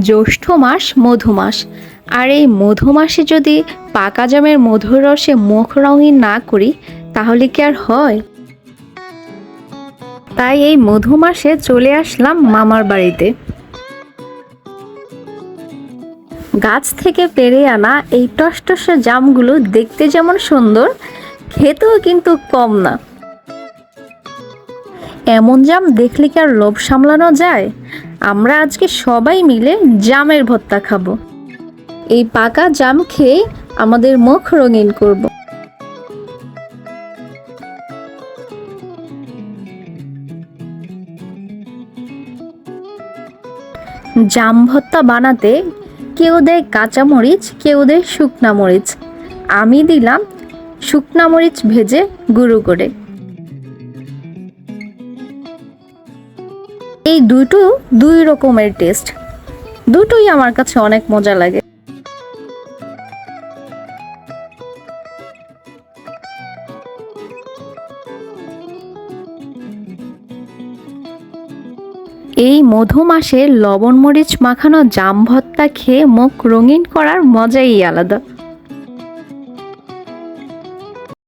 জ্যৈষ্ঠ মাস মধু মাস। আর এই মধু মাসে যদি পাকা জামের মধুর রসে মুখ রঙিন না করি, তাহলে কি আর হয়? তাই এই মধু মাসে চলে আসলাম মামার বাড়িতে। গাছ থেকে পেরে আনা এই টসটসে জামগুলো দেখতে যেমন সুন্দর, খেতেও কিন্তু কম না। এমন জাম দেখলে কি আর লোভ সামলানো যায়? আমরা আজকে সবাই মিলে জামের ভর্তা খাব। এই পাকা জাম খেয়ে আমাদের মুখ রঙিন করব। জাম ভর্তা বানাতে কেউ দেয় কাঁচা মরিচ, কেউ দেয় শুকনা মরিচ। আমি দিলাম শুকনা মরিচ ভেজে গুঁড়ো করে। এই দুটো দুই রকমের টেস্ট। দুটোই আমার কাছে অনেক মজা লাগে। এই মধু মাসে লবণ মরিচ মাখানো জাম ভর্তা খেয়ে মুখ রঙিন করার মজাই আলাদা।